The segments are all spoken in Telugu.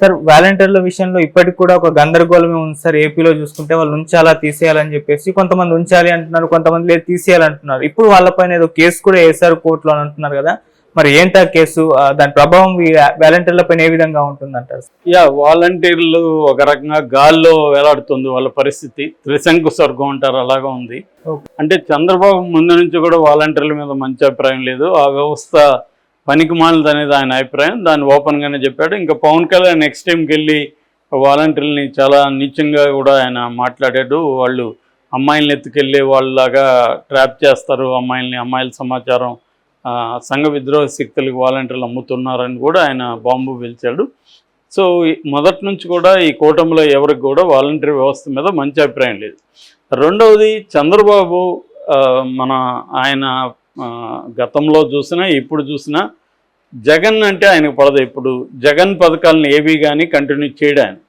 సార్ వాలంటీర్ల విషయంలో ఇప్పటికి కూడా ఒక గందరగోళమే ఉంది సార్. ఏపీలో చూసుకుంటే వాళ్ళు ఉంచాలా తీసేయాలని చెప్పేసి కొంతమంది ఉంచాలి అంటున్నారు కొంతమంది లేదు తీసేయాలంటున్నారు ఇప్పుడు వాళ్ళపైన ఏదో కేసు కూడా వేశారు కోర్టులో అని అంటున్నారు కదా. మరి ఏంటా కేసు? దాని ప్రభావం వాలంటీర్ల పైన ఏ విధంగా ఉంటుందంటారు యా వాలంటీర్లు ఒక రకంగా గాల్లో వేలాడుతుంది వాళ్ళ పరిస్థితి. త్రిశంకు స్వర్గం అంటారు అలాగా ఉంది. అంటే చంద్రబాబు ముందు నుంచి కూడా వాలంటీర్ల మీద మంచి అభిప్రాయం లేదు. ఆ వ్యవస్థ పనికి మాలినది అనేది ఆయన అభిప్రాయం. దాన్ని ఓపెన్గానే చెప్పాడు. ఇంకా పవన్ కళ్యాణ్ నెక్స్ట్ టైంకి వెళ్ళి వాలంటీర్లని చాలా నీచంగా కూడా ఆయన మాట్లాడాడు. వాళ్ళు అమ్మాయిలను ఎత్తుకెళ్ళి వాళ్ళలాగా ట్రాప్ చేస్తారు. అమ్మాయిల్ని అమ్మాయిల సమాచారం సంఘ విద్రోహ శక్తులకు వాలంటీర్లు అమ్ముతున్నారని కూడా ఆయన బాంబు పిలిచాడు. సో మొదటి నుంచి కూడా ఈ కూటమిలో ఎవరికి కూడా వాలంటీర్ వ్యవస్థ మీద మంచి అభిప్రాయం లేదు. రెండవది చంద్రబాబు మన ఆయన గతంలో చూసినా ఇప్పుడు చూసినా జగన్ అంటే ఆయనకు పడదు. ఇప్పుడు జగన్ పథకాలను ఏవి కానీ కంటిన్యూ చేయడానికి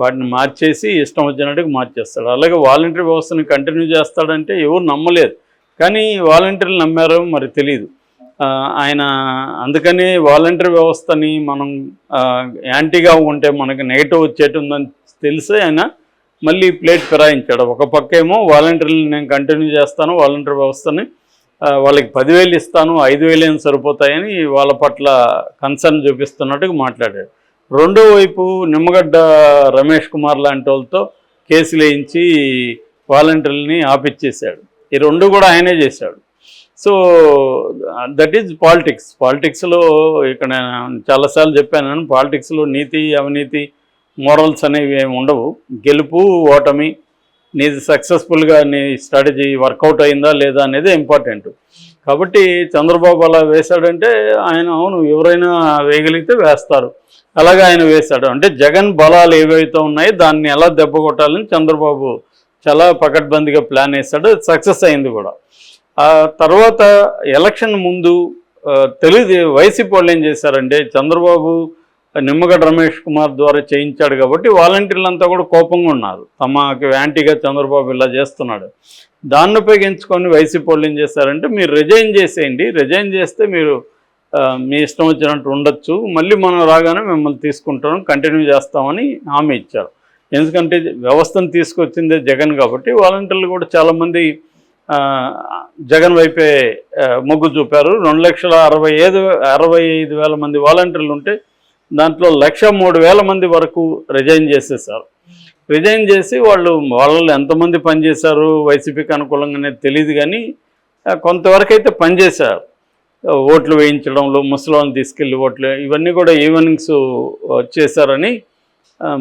వాటిని మార్చేసి ఇష్టం వచ్చినట్టుగా మార్చేస్తాడు. అలాగే వాలంటీర్ వ్యవస్థను కంటిన్యూ చేస్తాడంటే ఎవరు నమ్మలేదు. కానీ వాలంటీర్లు నమ్మారో మరి తెలియదు ఆయన అందుకని వాలంటీర్ వ్యవస్థని మనం యాంటీగా ఉంటే మనకి నెగిటివ్ వచ్చేటుందని తెలిసి ఆయన మళ్ళీ ప్లేట్ ఫిరాయించాడు. ఒక పక్క ఏమో వాలంటీర్లు నేను కంటిన్యూ చేస్తాను వాలంటీర్ వ్యవస్థని వాళ్ళకి పదివేలు ఇస్తాను ఐదు వేలు సరిపోతాయని వాళ్ళ పట్ల కన్సర్న్ చూపిస్తున్నట్టుగా మాట్లాడాడు రెండో వైపు నిమ్మగడ్డ రమేష్ కుమార్ లాంటి వాళ్ళతో కేసులు వేయించి వాలంటీర్లని ఆపిచ్చేశాడు. ఈ రెండు కూడా ఆయనే చేశాడు. సో దట్ ఈజ్ పాలిటిక్స్ పాలిటిక్స్లో ఇక్కడ నేను చాలాసార్లు చెప్పాను పాలిటిక్స్లో నీతి అవినీతి మోరల్స్ అనేవి ఏమి ఉండవు. గెలుపు ఓటమి నీది సక్సెస్ఫుల్గా నీ స్ట్రాటజీ వర్కౌట్ అయిందా లేదా అనేది ఇంపార్టెంట్ కాబట్టి చంద్రబాబు అలా వేశాడంటే ఆయన అవును ఎవరైనా వేయగలిగితే వేస్తారు. అలాగే ఆయన వేశాడు. అంటే జగన్ బలాలు ఏవైతే ఉన్నాయో దాన్ని ఎలా దెబ్బ కొట్టాలని చంద్రబాబు చాలా పకడ్బందీగా ప్లాన్ వేశాడు. సక్సెస్ అయింది కూడా. ఆ తర్వాత ఎలక్షన్ ముందు తెలియదు తెలుగు వైసీపీ వాళ్ళు ఏం చేశారంటే చంద్రబాబు నిమ్మగడ్డ రమేష్ కుమార్ ద్వారా చేయించాడు కాబట్టి వాలంటీర్లంతా కూడా కోపంగా ఉన్నారు. తమకి యాంటీగా చంద్రబాబు ఇలా చేస్తున్నాడు. దాన్ని ఉపయోగించుకొని వైసీపీ వాళ్ళు ఏం చేశారంటే మీరు రిజైన్ చేసేయండి రిజైన్ చేస్తే మీరు మీ ఇష్టం వచ్చినట్టు ఉండొచ్చు. మళ్ళీ మనం రాగానే మిమ్మల్ని తీసుకుంటాం కంటిన్యూ చేస్తామని హామీ ఇచ్చారు. ఎందుకంటే వ్యవస్థను తీసుకొచ్చిందే జగన్ కాబట్టి వాలంటీర్లు కూడా చాలామంది జగన్ వైపే మొగ్గు చూపారు. రెండు లక్షల అరవై ఐదు అరవై ఐదు వేల మంది వాలంటీర్లు ఉంటే దాంట్లో లక్ష మూడు వేల మంది వరకు రిజైన్ చేసేసారు రిజైన్ చేసి వాళ్ళు వాళ్ళు ఎంతమంది పనిచేశారు వైసీపీకి అనుకూలంగానే తెలియదు కానీ కొంతవరకైతే కొంతవరకు అయితే పనిచేశారు ఓట్లు వేయించడంలో ముసలాన్ని తీసుకెళ్ళి ఓట్లు ఇవన్నీ కూడా ఈవెనింగ్స్ చేశారని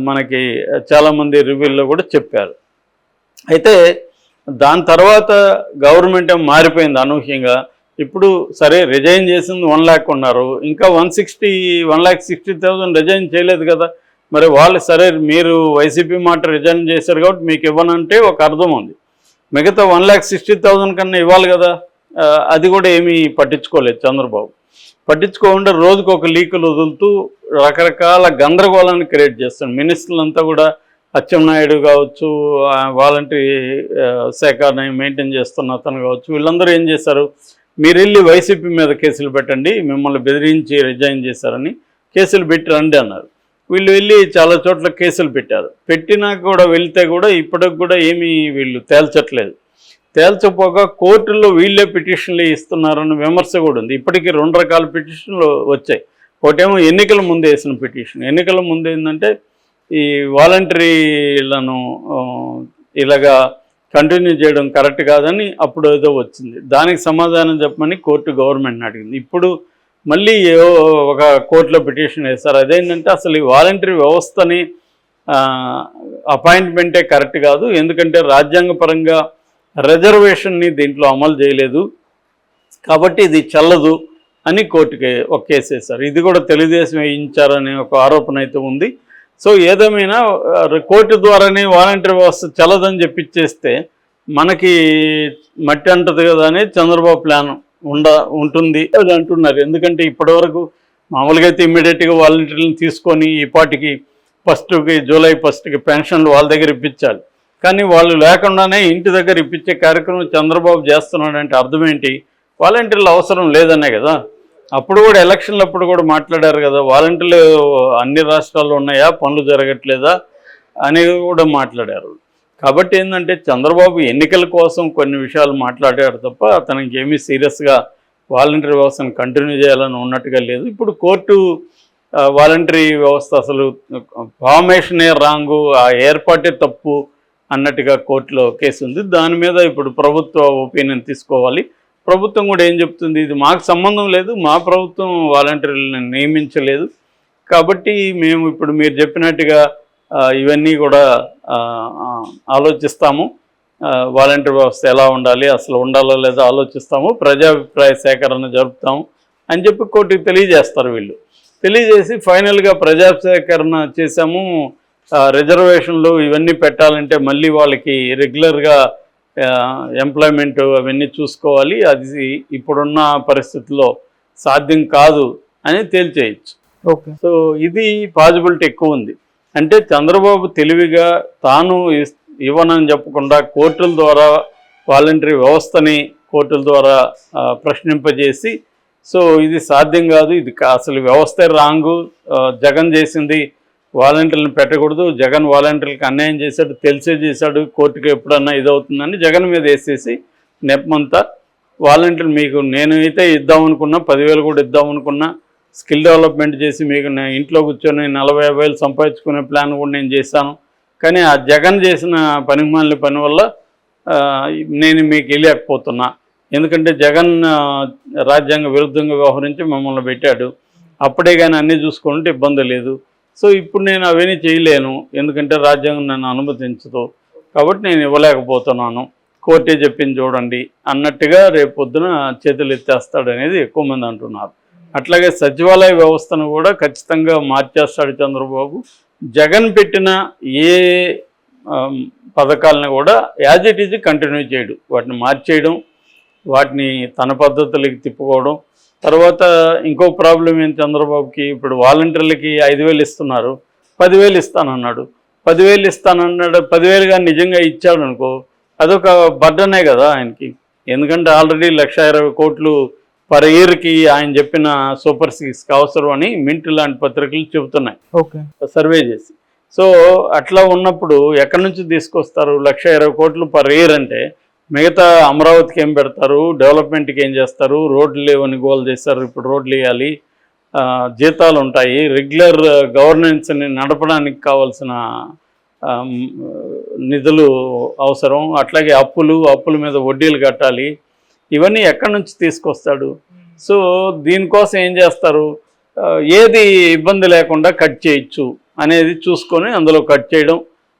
మనకి చాలామంది రివ్యూల్లో కూడా చెప్పారు. అయితే దాని తర్వాత గవర్నమెంట్ మారిపోయింది అనూహ్యంగా? ఇప్పుడు సరే రిజైన్ చేసింది వన్ ల్యాక్ ఉన్నారు. ఇంకా one sixty one lakh sixty thousand resign చేయలేదు కదా. మరి వాళ్ళు సరే మీరు వైసీపీ మాట రిజైన్ చేశారు కాబట్టి మీకు ఇవ్వనంటే ఒక అర్థం ఉంది. మిగతా వన్ ల్యాక్ సిక్స్టీ థౌసండ్ కన్నా ఇవ్వాలి కదా. అది కూడా ఏమీ పట్టించుకోలేదు చంద్రబాబు. పట్టించుకోకుండా రోజుకు ఒక లీకులు వదులుతూ రకరకాల గందరగోళాన్ని క్రియేట్ చేస్తాడు. మినిస్టర్లంతా కూడా అచ్చెన్నాయుడు కావచ్చు ఆ వాలంటరీ శాఖని మెయింటైన్ చేస్తున్న అతను కావచ్చు వీళ్ళందరూ ఏం చేశారు? మీరు వెళ్ళి వైసీపీ మీద కేసులు పెట్టండి మిమ్మల్ని బెదిరించి రిజైన్ చేశారని కేసులు పెట్టి రండి అన్నారు. వీళ్ళు వెళ్ళి చాలా చోట్ల కేసులు పెట్టారు. పెట్టినా కూడా వెళ్తే కూడా ఇప్పటికి కూడా ఏమీ వీళ్ళు తేల్చట్లేదు. తేల్చపోగా కోర్టుల్లో వీళ్ళే పిటిషన్లు ఇస్తున్నారన్న విమర్శ కూడా ఉంది. ఇప్పటికీ రెండు రకాల పిటిషన్లు వచ్చాయి. ఒకటేమో ఎన్నికల ముందు వేసిన పిటిషన్. ఎన్నికల ముందు ఏంటంటే ఈ వాలంటరీలను ఇలాగా కంటిన్యూ చేయడం కరెక్ట్ కాదని అప్పుడు ఏదో వచ్చింది. దానికి సమాధానం చెప్పమని కోర్టు గవర్నమెంట్ని అడిగింది. ఇప్పుడు మళ్ళీ ఏవో ఒక కోర్టులో పిటిషన్ వేస్తారు అదేంటంటే అసలు ఈ వాలంటరీ వ్యవస్థని అపాయింట్మెంటే కరెక్ట్ కాదు. ఎందుకంటే రాజ్యాంగపరంగా రిజర్వేషన్ని దీంట్లో అమలు చేయలేదు. కాబట్టి ఇది చల్లదు అని కోర్టుకి ఒక కేసు వేశారు. ఇది కూడా తెలుగుదేశం వేయించారనే ఒక ఆరోపణ అయితే ఉంది. సో ఏదేమైనా కోర్టు ద్వారానే వాలంటీర్ వ్యవస్థ చల్లదని చెప్పిచ్చేస్తే మనకి మట్టి అంటది కదా అని చంద్రబాబు ప్లాన్ ఉండ ఉంటుంది అది అంటున్నారు. ఎందుకంటే ఇప్పటివరకు మామూలుగా అయితే ఇమ్మీడియట్గా వాలంటీర్లను తీసుకొని ఈ పాటికి ఫస్ట్కి జూలై ఫస్ట్కి పెన్షన్లు వాళ్ళ దగ్గర ఇప్పించాలి. కానీ వాళ్ళు లేకుండానే ఇంటి దగ్గర ఇప్పించే కార్యక్రమం చంద్రబాబు చేస్తున్నాడంటే అర్థం ఏంటి? వాలంటీర్లు అవసరం లేదనే కదా. అప్పుడు కూడా ఎలక్షన్లు అప్పుడు కూడా మాట్లాడారు కదా వాలంటీర్లు అన్ని రాష్ట్రాల్లో ఉన్నాయా పనులు జరగట్లేదా అనేది కూడా మాట్లాడారు. కాబట్టి ఏంటంటే చంద్రబాబు ఎన్నికల కోసం కొన్ని విషయాలు మాట్లాడారు తప్ప అతనికి ఏమీ సీరియస్గా వాలంటరీ వ్యవస్థను కంటిన్యూ చేయాలని ఉన్నట్టుగా లేదు. ఇప్పుడు కోర్టు వాలంటరీ వ్యవస్థ అసలు ఫార్మేషనే రాంగు ఆ ఏర్పాటే తప్పు అన్నట్టుగా కోర్టులో కేసు ఉంది. దాని మీద ఇప్పుడు ప్రభుత్వ ఒపీనియన్ తీసుకోవాలి. ప్రభుత్వం కూడా ఏం చెప్తుంది? ఇది మాకు సంబంధం లేదు మా ప్రభుత్వం వాలంటీర్లను నియమించలేదు. కాబట్టి మేము ఇప్పుడు మీరు చెప్పినట్టుగా ఇవన్నీ కూడా ఆలోచిస్తాము. వాలంటీర్ వ్యవస్థ ఎలా ఉండాలి అసలు ఉండాలో లేదో ఆలోచిస్తాము. ప్రజాభిప్రాయ సేకరణ జరుపుతాము అని చెప్పి కోర్టుకి తెలియజేస్తారు వీళ్ళు. తెలియజేసి ఫైనల్గా ప్రజా సేకరణ చేశాము రిజర్వేషన్లు ఇవన్నీ పెట్టాలంటే మళ్ళీ వాళ్ళకి రెగ్యులర్గా ఎంప్లాయ్మెంట్ అవన్నీ చూసుకోవాలి. అది ఇప్పుడున్న పరిస్థితుల్లో సాధ్యం కాదు అని తేల్చేయచ్చు. ఓకే. సో ఇది పాజిబిలిటీ ఎక్కువ ఉంది. అంటే చంద్రబాబు తెలివిగా తాను ఇవ్వనని చెప్పకుండా కోర్టుల ద్వారా వాలంటరీ వ్యవస్థని కోర్టుల ద్వారా ప్రశ్నింపజేసి సో ఇది సాధ్యం కాదు. ఇది అసలు వ్యవస్థ రాంగు. జగన్ చేసింది వాలంటీర్లను పెట్టకూడదు. జగన్ వాలంటీర్లకు అన్యాయం చేశాడు తెలిసే చేశాడు కోర్టుకి ఎప్పుడన్నా ఇదవుతుందని జగన్ మీద వేసేసి నెప్పమంతా వాలంటీర్లు మీకు నేను అయితే ఇద్దాం అనుకున్నా పదివేలు కూడా ఇద్దాం అనుకున్నా స్కిల్ డెవలప్మెంట్ చేసి మీకు నేను ఇంట్లో కూర్చొని నలభై యాభై వేలు సంపాదించుకునే ప్లాన్ కూడా నేను చేశాను. కానీ ఆ జగన్ చేసిన పనిమాలిన పని వల్ల నేను మీకు వెళ్ళలేకపోతున్నా ఎందుకంటే జగన్ రాజ్యాంగ విరుద్ధంగా వ్యవహరించి మమ్మల్ని పెట్టాడు. అప్పుడే కానీ అన్నీ చూసుకుంటే ఇబ్బంది లేదు. సో ఇప్పుడు నేను అవన్నీ చేయలేను. ఎందుకంటే రాజ్యాంగం నన్ను అనుమతించదు. కాబట్టి నేను ఇవ్వలేకపోతున్నాను. కోర్టే చెప్పింది చూడండి. అన్నట్టుగా రేపు పొద్దున చేతులు ఎత్తేస్తాడు అనేది ఎక్కువ మంది అంటున్నారు. అట్లాగే సచివాలయ వ్యవస్థను కూడా ఖచ్చితంగా మార్చేస్తాడు చంద్రబాబు. జగన్ పెట్టిన ఏ పథకాలను కూడా యాజ్ ఇట్ ఈజ్ కంటిన్యూ చేయడు. వాటిని మార్చేయడం వాటిని తన పద్ధతులకి తిప్పుకోవడం తర్వాత ఇంకో ప్రాబ్లం ఏంటి చంద్రబాబుకి? ఇప్పుడు వాలంటీర్లకి ఐదు వేలు ఇస్తున్నారు. పదివేలు ఇస్తానన్నాడు. పదివేలు ఇస్తానన్నాడు. పదివేలు కానీ నిజంగా ఇచ్చాడు అనుకో అదొక బర్డనే కదా ఆయనకి. ఎందుకంటే ఆల్రెడీ లక్ష ఇరవై కోట్లు పర్ ఇయర్కి ఆయన చెప్పిన సూపర్ సిక్స్కి అవసరం అని మింట్ లాంటి పత్రికలు చెబుతున్నాయి. ఓకే. సర్వే చేసి. సో అట్లా ఉన్నప్పుడు ఎక్కడి నుంచి తీసుకొస్తారు? లక్ష ఇరవై కోట్లు పర్ ఇయర్ అంటే మిగతా అమరావతికి ఏం పెడతారు? డెవలప్మెంట్కి ఏం చేస్తారు? రోడ్లు లేవని గోల్ చేస్తారు. ఇప్పుడు రోడ్లు వేయాలి. జీతాలు ఉంటాయి. రెగ్యులర్ గవర్నెన్స్ని నడపడానికి కావాల్సిన నిధులు అవసరం. అట్లాగే అప్పులు అప్పుల మీద వడ్డీలు కట్టాలి. ఇవన్నీ ఎక్కడి నుంచి తీసుకొస్తాడు? సో దీనికోసం ఏం చేస్తారు? ఏది ఇబ్బంది లేకుండా కట్ చేయొచ్చు అనేది చూసుకొని అందులో కట్ చేయడం.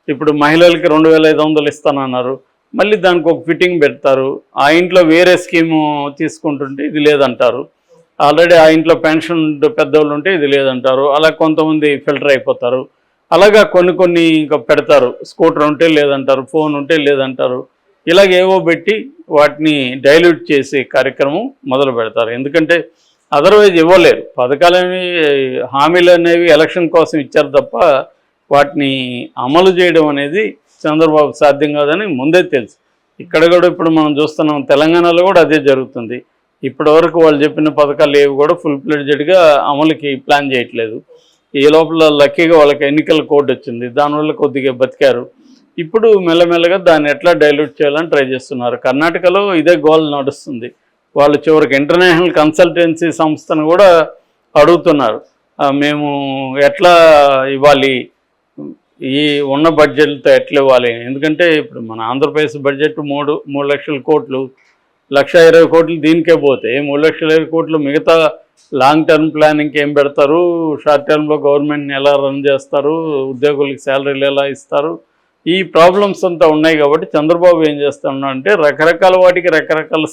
ఇప్పుడు మహిళలకి రెండు వేల ఐదు వందలు ఇస్తానన్నారు. మళ్ళీ దానికి ఒక ఫిట్టింగ్ పెడతారు. ఆ ఇంట్లో వేరే స్కీము తీసుకుంటుంటే ఇది లేదంటారు. ఆల్రెడీ ఆ ఇంట్లో పెన్షన్ పెద్దవాళ్ళు ఉంటే ఇది లేదంటారు. అలా కొంతమంది ఫిల్టర్ అయిపోతారు. అలాగా కొన్ని కొన్ని ఇంకా పెడతారు. స్కూటర్ ఉంటే లేదంటారు ఫోన్ ఉంటే లేదంటారు. ఇలాగ ఏవో పెట్టి వాటిని డైల్యూట్ చేసే కార్యక్రమం మొదలు పెడతారు. ఎందుకంటే అదర్వైజ్ ఇవ్వలేరు. పథకాలు అనేవి హామీలు అనేవి ఎలక్షన్ కోసం ఇచ్చారు తప్ప వాటిని అమలు చేయడం అనేది చంద్రబాబు సాధ్యం కాదని ముందే తెలుసు. ఇక్కడ కూడా ఇప్పుడు మనం చూస్తున్నాం తెలంగాణలో కూడా అదే జరుగుతుంది. ఇప్పటి వరకు వాళ్ళు చెప్పిన పథకాలు ఏవి కూడా ఫుల్ ప్లెడ్జెడ్గా అమలుకి ప్లాన్ చేయట్లేదు. ఈ లోపల లక్కీగా వాళ్ళకి ఎన్నికల కోడ్ వచ్చింది. దానివల్ల కొద్దిగా బతికారు. ఇప్పుడు మెల్లమెల్లగా దాన్ని ఎట్లా డైల్యూట్ చేయాలని ట్రై చేస్తున్నారు. కర్ణాటకలో ఇదే గోల్ నడుస్తుంది. వాళ్ళు చివరికి ఇంటర్నేషనల్ కన్సల్టెన్సీ సంస్థను కూడా అడుగుతున్నారు. మేము ఎట్లా ఇవ్వాలి? ఈ ఉన్న బడ్జెట్లతో ఎట్లా ఇవ్వాలి ఎందుకంటే ఇప్పుడు మన ఆంధ్రప్రదేశ్ బడ్జెట్ మూడు మూడు లక్షల కోట్లు లక్ష ఇరవై కోట్లు దీనికే పోతే మూడు లక్షల ఇరవై కోట్లు మిగతా లాంగ్ టర్మ్ ప్లానింగ్కి ఏం పెడతారు? షార్ట్ టర్మ్లో గవర్నమెంట్ని ఎలా రన్ చేస్తారు? ఉద్యోగులకి శాలరీలు ఎలా ఇస్తారు? ఈ ప్రాబ్లమ్స్ అంతా ఉన్నాయి కాబట్టి చంద్రబాబు ఏం చేస్తున్నాడు అంటే రకరకాల వాటికి రకరకాల